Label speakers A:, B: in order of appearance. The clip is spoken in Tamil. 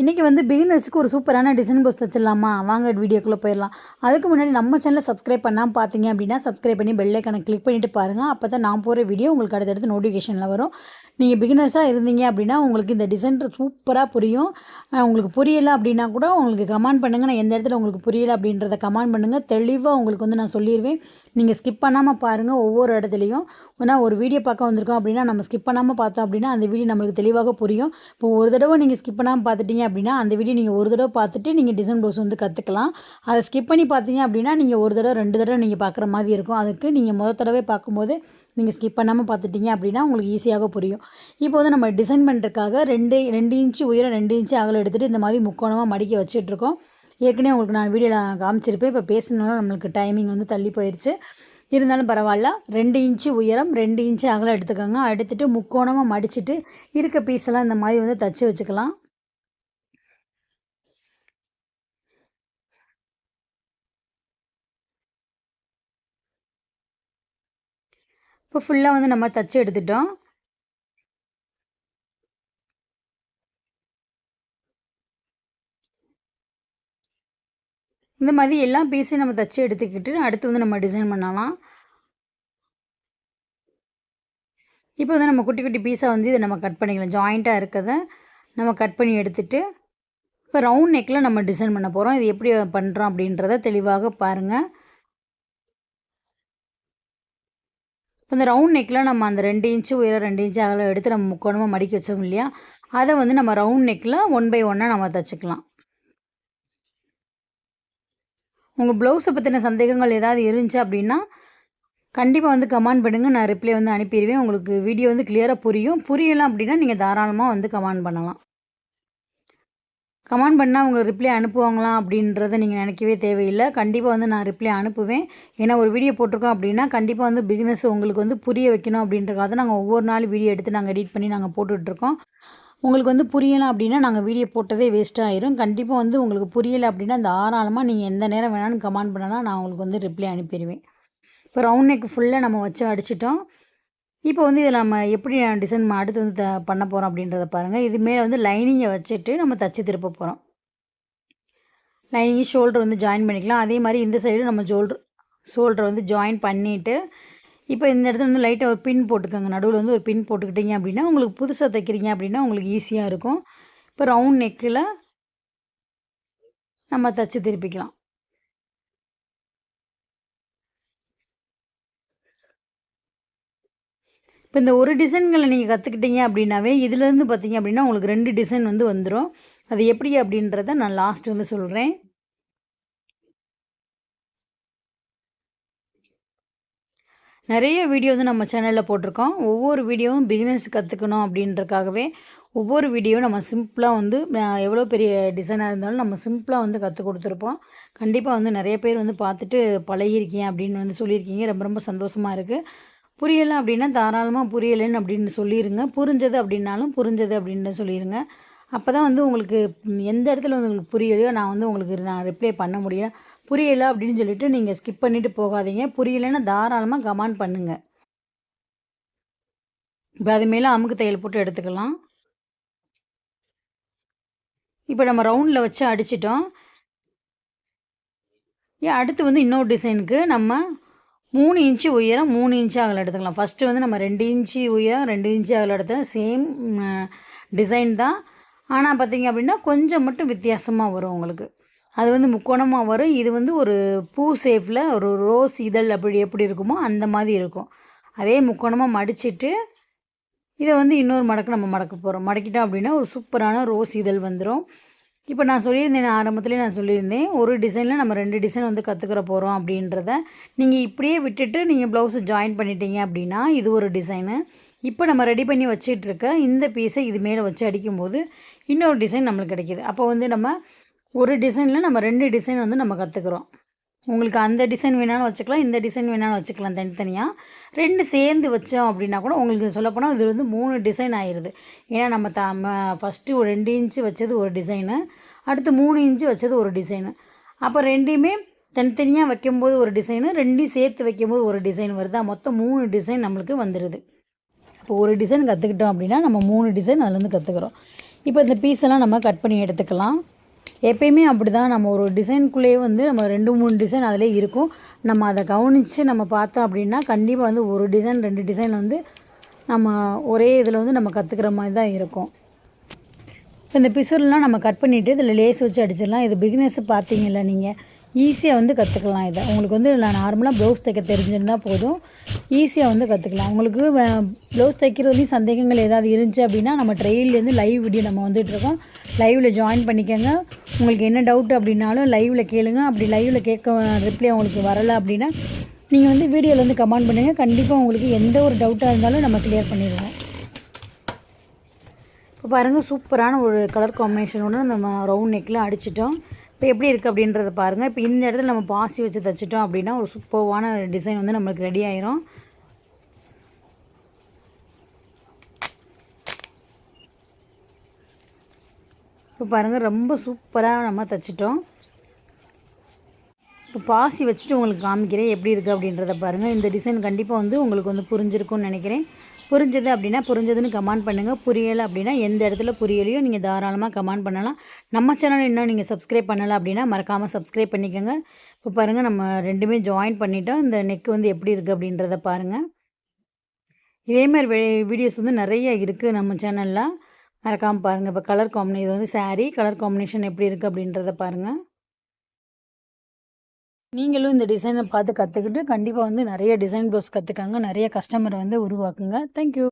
A: இன்றைக்கி வந்து பிகினர்ஸ்க்கு ஒரு சூப்பரான டிசைன் போஸ் தச்சிடலாமா? வாங்க வீடியோக்குள்ளே போயிடலாம். அதுக்கு முன்னாடி நம்ம சேனலை சப்ஸ்கிரைப் பண்ணாமல் பார்த்தீங்க அப்படின்னா சப்ஸ்கிரைப் பண்ணி பெல் ஐக்கனை கிளிக் பண்ணிவிட்டு பாருங்கள் அப்போ தான் நான் போகிற வீடியோ உங்களுக்கு அடுத்தடுத்து நோட்டிஃபிகேஷனில் வரும். நீங்கள் பிகினர்ஸாக இருந்தீங்க அப்படின்னா உங்களுக்கு இந்த டிசைன் சூப்பராக புரியும். உங்களுக்கு புரியலை அப்படின்னா கூட உங்களுக்கு கமெண்ட் பண்ணுங்கள் நான் எந்த இடத்துல உங்களுக்கு புரியலை அப்படின்றத கமெண்ட் பண்ணுங்கள் தெளிவாக உங்களுக்கு வந்து நான் சொல்லிடுவேன் நீங்கள் ஸ்கிப் பண்ணாமல் பாருங்கள் ஒவ்வொரு இடத்துலையும். ஏன்னா ஒரு வீடியோ பார்க்க வந்திருக்கோம் அப்படின்னா நம்ம ஸ்கிப் பண்ணாமல் பார்த்தோம் அப்படின்னா அந்த வீடியோ நம்மளுக்கு தெளிவாக புரியும். இப்போ ஒரு தடவை நீங்கள் ஸ்கிப் பண்ணாமல் பார்த்துட்டீங்க அப்படின்னா அந்த வீடியோ நீங்கள் ஒரு தடவை பார்த்துட்டு நீங்கள் டிசைன் ப்ளவுஸ் வந்து கற்றுக்கலாம் அதை ஸ்கிப் பண்ணி பார்த்தீங்க அப்படின்னா நீங்கள் ஒரு தடவை ரெண்டு தடவை நீங்கள் பார்க்குற மாதிரி இருக்கும். அதுக்கு நீங்கள் முத தடவை பார்க்கும்போது நீங்கள் ஸ்கிப் பண்ணாமல் பார்த்துட்டீங்க அப்படின்னா உங்களுக்கு ஈஸியாக புரியும். இப்போ வந்து நம்ம டிசைன் பண்ணுறதுக்காக ரெண்டு ரெண்டு இன்ச்சு உயரம் ரெண்டு இன்ச்சு அகலம் எடுத்துகிட்டு இந்த மாதிரி முக்கோணமாக மடிக்க வச்சுட்ருக்கோம் ஏற்கனவே உங்களுக்கு நான் வீடியோவில் காமிச்சிருப்பேன். இப்போ பேசணும்னா நம்மளுக்கு டைமிங் வந்து தள்ளி போயிடுச்சு இருந்தாலும் பரவாயில்ல. ரெண்டு இன்ச்சு உயரம் ரெண்டு இன்ச்சு அகலம் எடுத்துக்கோங்க. எடுத்துட்டு முக்கோணமாக மடிச்சுட்டு இருக்க பீஸெல்லாம் இந்த மாதிரி வந்து தச்சு வச்சுக்கலாம். இப்போ ஃபுல்லாக வந்து நம்ம தச்சு எடுத்துட்டோம். இந்த மாதிரி எல்லா பீஸையும் நம்ம தச்சு எடுத்துக்கிட்டு அடுத்து வந்து நம்ம டிசைன் பண்ணலாம். இப்போ வந்து நம்ம குட்டி குட்டி பீஸாக வந்து இதை நம்ம கட் பண்ணிக்கலாம். ஜாயிண்ட்டாக இருக்கிறத நம்ம கட் பண்ணி எடுத்துட்டு இப்போ ரவுண்ட் நெக்கில் நம்ம டிசைன் பண்ண போகிறோம் இது எப்படி பண்ணுறோம் அப்படின்றத தெளிவாக பாருங்கள் இப்போ இந்த ரவுண்ட் நெக்கில் நம்ம அந்த ரெண்டு இன்ச்சு உயரம் ரெண்டு இன்ச்சு அகலம் எடுத்து நம்ம முக்கோணமாக மடிக்க வச்சோம் இல்லையா? அதை வந்து நம்ம ரவுண்ட் நெக்கில் ஒன் பை ஒன்னாக நம்ம தச்சுக்கலாம். உங்கள் ப்ளவுஸை பற்றின சந்தேகங்கள் ஏதாவது இருந்துச்சு அப்படின்னா கண்டிப்பாக வந்து கமெண்ட் பண்ணுங்கள் நான் ரிப்ளை வந்து அனுப்பிடுவேன். உங்களுக்கு வீடியோ வந்து கிளியராக புரியும். புரியலாம் அப்படின்னா நீங்கள் தாராளமாக வந்து கமெண்ட் பண்ணலாம். கமெண்ட் பண்ணால் அவங்க ரிப்ளை அனுப்புவாங்களாம் அப்படின்றத நீங்கள் நினைக்கவே தேவையில்லை. கண்டிப்பாக வந்து நான் ரிப்ளை அனுப்புவேன். ஏன்னா ஒரு வீடியோ போட்டிருக்கோம் அப்படின்னா கண்டிப்பாக வந்து பிகினஸ் உங்களுக்கு வந்து புரிய வைக்கணும் அப்படின்றக்காக நாங்கள் ஒவ்வொரு நாள் வீடியோ எடுத்து நாங்கள் எடிட் பண்ணி நாங்கள் போட்டுட்ருக்கோம் உங்களுக்கு வந்து புரியலை அப்படின்னா நாங்கள் வீடியோ போட்டதே வேஸ்ட் ஆயிரும். கண்டிப்பாக வந்து உங்களுக்கு புரியலை அப்படின்னா அந்த தாராளமாக நீங்கள் எந்த நேரம் வேணாலும் கமெண்ட் பண்ணலாம். நான் உங்களுக்கு வந்து ரிப்ளை அனுப்பிடுவேன். இப்போ ரவுண்ட் நெக் ஃபுல்லாக நம்ம வச்சு அடிச்சிட்டோம். இப்போ வந்து இதில் நம்ம எப்படி டிசைன் அடுத்து வந்து த பண்ண போகிறோம் அப்படின்றத பாருங்கள் இது மேலே வந்து லைனிங்கை வச்சுட்டு நம்ம தச்சு திருப்ப போகிறோம் லைனிங் ஷோல்டர் வந்து ஜாயின் பண்ணிக்கலாம். அதே மாதிரி இந்த சைடு நம்ம ஷோல்டர் ஷோல்டரை வந்து ஜாயின் பண்ணிவிட்டு இப்போ இந்த இடத்துல வந்து லைட்டாக ஒரு பின் போட்டுக்கோங்க. நடுவில் வந்து ஒரு பின் போட்டுக்கிட்டீங்க அப்படின்னா உங்களுக்கு புதுசாக தைக்கிறீங்க அப்படின்னா உங்களுக்கு ஈஸியாக இருக்கும். இப்போ ரவுண்ட் நெக்கில் நம்ம தச்சு திருப்பிக்கலாம். இப்போ இந்த ஒரு டிசைன்களை நீங்கள் கற்றுக்கிட்டீங்க அப்படின்னாவே இதுலேருந்து பார்த்தீங்க அப்படின்னா உங்களுக்கு ரெண்டு டிசைன் வந்து வந்துடும் அது எப்படி அப்படின்றத நான் லாஸ்ட் வந்து சொல்கிறேன் நிறைய வீடியோ வந்து நம்ம சேனலில் போட்டிருக்கோம். ஒவ்வொரு வீடியோவும் பிகினர்ஸ் கற்றுக்கணும் அப்படின்றக்காகவே ஒவ்வொரு வீடியோவும் நம்ம சிம்பிளாக வந்து எவ்வளோ பெரிய டிசைனாக இருந்தாலும் நம்ம சிம்பிளாக வந்து கற்றுக் கொடுத்துருப்போம். கண்டிப்பாக வந்து நிறைய பேர் வந்து பார்த்துட்டு பழகியிருக்கீங்க அப்படின்னு வந்து சொல்லியிருக்கீங்க. ரொம்ப ரொம்ப சந்தோஷமாக இருக்குது புரியலை அப்படின்னா தாராளமாக புரியலைன்னு அப்படின்னு சொல்லிடுங்க புரிஞ்சது அப்படின்னாலும் புரிஞ்சது அப்படின்னு சொல்லிடுங்க அப்போ தான் வந்து உங்களுக்கு எந்த இடத்துல வந்து உங்களுக்கு புரியலையோ நான் வந்து உங்களுக்கு நான் ரிப்ளை பண்ண முடியும். புரியலை அப்படின்னு சொல்லிட்டு நீங்கள் ஸ்கிப் பண்ணிவிட்டு போகாதீங்க. புரியலைன்னா தாராளமாக கமெண்ட் பண்ணுங்கள் இப்போ அது மேலே அமுக்கு தையல் போட்டு எடுத்துக்கலாம். இப்போ நம்ம ரவுண்டில் வச்சு அடிச்சிட்டோம். ஏன் அடுத்து வந்து இன்னொரு டிசைனுக்கு நம்ம மூணு இன்ச்சு உயரம் மூணு இன்ச்சு அகலம் எடுத்துக்கலாம். ஃபஸ்ட்டு வந்து நம்ம ரெண்டு இன்ச்சு உயரம் ரெண்டு இன்ச்சு அகலம் எடுத்தோம் சேம் டிசைன் தான். ஆனால் பார்த்தீங்க அப்படின்னா கொஞ்சம் மட்டும் வித்தியாசமாக வரும் உங்களுக்கு. அது வந்து முக்கோணமாக வரும். இது வந்து ஒரு பூ ஷேப்பில் ஒரு ரோஸ் இதழ் அப்படி எப்படி இருக்குமோ அந்த மாதிரி இருக்கும். அதே முக்கோணமாக மடிச்சிட்டு இதை வந்து இன்னொரு மடக்கு நம்ம மடக்க போகிறோம் மடக்கிட்டோம் அப்படின்னா ஒரு சூப்பரான ரோஸ் இதழ் வந்துடும் இப்போ நான் சொல்லியிருந்தேன் ஆரம்பத்துலேயே நான் சொல்லியிருந்தேன் ஒரு டிசைனில் நம்ம ரெண்டு டிசைன் வந்து கற்றுக்கிற போகிறோம் அப்படின்றத. நீங்கள் இப்படியே விட்டுட்டு நீங்கள் ப்ளவுஸை ஜாயின் பண்ணிட்டீங்க அப்படின்னா இது ஒரு டிசைனு. இப்போ நம்ம ரெடி பண்ணி வச்சிட்ருக்க இந்த பீஸை இது மேலே வச்சு அடிக்கும்போது இன்னொரு டிசைன் நம்மளுக்கு கிடைக்கிது. அப்போ வந்து நம்ம ஒரு டிசைனில் நம்ம ரெண்டு டிசைன் வந்து நம்ம கற்றுக்குறோம் உங்களுக்கு அந்த டிசைன் வேணாலும் வச்சுக்கலாம் இந்த டிசைன் வேணாலும் வச்சுக்கலாம் தனித்தனியாக ரெண்டு சேர்ந்து வச்சோம் அப்படின்னா கூட உங்களுக்கு சொல்லப்போனால் இது வந்து மூணு டிசைன் ஆயிடுது ஏன்னா நம்ம த ஃபஸ்ட்டு ஒரு ரெண்டு இன்ச்சு வச்சது ஒரு டிசைனு அடுத்து மூணு இன்ச்சு வச்சது ஒரு டிசைனு அப்போ ரெண்டையுமே தனித்தனியாக வைக்கும்போது ஒரு டிசைனு ரெண்டையும் சேர்த்து வைக்கும்போது ஒரு டிசைன் வருதா. மொத்தம் மூணு டிசைன் நம்மளுக்கு வந்துடுது இப்போ ஒரு டிசைன் கற்றுக்கிட்டோம் அப்படின்னா நம்ம மூணு டிசைன் அதுலேருந்து கற்றுக்குறோம் இப்போ இந்த பீஸ் எல்லாம் நம்ம கட் பண்ணி எடுத்துக்கலாம். எப்பயுமே அப்படி தான் நம்ம ஒரு டிசைனுக்குள்ளேயே வந்து நம்ம ரெண்டு மூணு டிசைன் அதிலே இருக்கும். நம்ம அதை கவனித்து நம்ம பார்த்தோம் அப்படின்னா கண்டிப்பாக வந்து ஒரு டிசைன் ரெண்டு டிசைன் வந்து நம்ம ஒரே இதில் வந்து நம்ம கற்றுக்கிற மாதிரி தான் இருக்கும். இப்போ இந்த பிசுறுலாம் நம்ம கட் பண்ணிவிட்டு இதில் லேஸ் வச்சு அடிச்சிடலாம். இது பிகினஸ் பார்த்தீங்கல்ல நீங்கள் ஈஸியாக வந்து கற்றுக்கலாம் இதை. உங்களுக்கு வந்து நான் நார்மலாக ப்ளவுஸ் தைக்க தெரிஞ்சிருந்தால் போதும். ஈஸியாக வந்து கற்றுக்கலாம் உங்களுக்கு ப்ளவுஸ் தைக்கிறதுலையும் சந்தேகங்கள் ஏதாவது இருந்துச்சு அப்படின்னா நம்ம ட்ரெயிலேருந்து லைவ் வீடியோ நம்ம வந்துட்டுருக்கோம் லைவில் ஜாயின் பண்ணிக்கோங்க. உங்களுக்கு என்ன டவுட் அப்படின்னாலும் லைவில் கேளுங்க. அப்படி லைவில் கேட்க ரிப்ளை உங்களுக்கு வரலை அப்படின்னா நீங்கள் வந்து வீடியோவில் வந்து கமெண்ட் பண்ணுங்கள் கண்டிப்பாக உங்களுக்கு எந்த ஒரு டவுட்டாக இருந்தாலும் நம்ம கிளியர் பண்ணிடுவோம். இப்போ பாருங்கள் சூப்பரான ஒரு கலர் காம்பினேஷனோட நம்ம ரவுண்ட் நெக்கில் அடிச்சிட்டோம். இப்போ எப்படி இருக்குது அப்படின்றத பாருங்கள் இப்போ இந்த இடத்துல நம்ம பாசி வச்சு தைச்சிட்டோம் அப்படின்னா ஒரு சூப்பர்வான டிசைன் வந்து நம்மளுக்கு ரெடி ஆயிரும். இப்போ பாருங்கள் ரொம்ப சூப்பராக நம்ம தைச்சிட்டோம். இப்போ பாசி வச்சுட்டு உங்களுக்கு காமிக்கிறேன் எப்படி இருக்குது அப்படின்றத பாருங்கள் இந்த டிசைன் கண்டிப்பாக வந்து உங்களுக்கு வந்து புரிஞ்சிருக்கும்னு நினைக்கிறேன். புரிஞ்சது அப்படின்னா புரிஞ்சதுன்னு கமெண்ட் பண்ணுங்கள் புரியலை அப்படின்னா எந்த இடத்துல புரியலையோ நீங்கள் தாராளமாக கமெண்ட் பண்ணலாம். நம்ம சேனல் இன்னும் நீங்கள் சப்ஸ்கிரைப் பண்ணலை அப்படின்னா மறக்காமல் சப்ஸ்கிரைப் பண்ணிக்கோங்க. இப்போ பாருங்கள் நம்ம ரெண்டுமே ஜாயின் பண்ணிட்டோம். இந்த நெக் வந்து எப்படி இருக்குது அப்படின்றத பாருங்கள் இதேமாதிரி வீடியோஸ் வந்து நிறைய இருக்குது நம்ம சேனலில் மறக்காமல் பாருங்கள் இப்போ கலர் காம்பினே இது வந்து சாரீ கலர் காம்பினேஷன் எப்படி இருக்குது அப்படின்றத பாருங்கள் நீங்களும் இந்த டிசைனை பார்த்து கற்றுக்கிட்டு கண்டிப்பாக வந்து நிறைய டிசைன் ப்ளவுஸ் கற்றுக்காங்க நிறைய கஸ்டமரை வந்து உருவாக்குங்க. தேங்க்யூ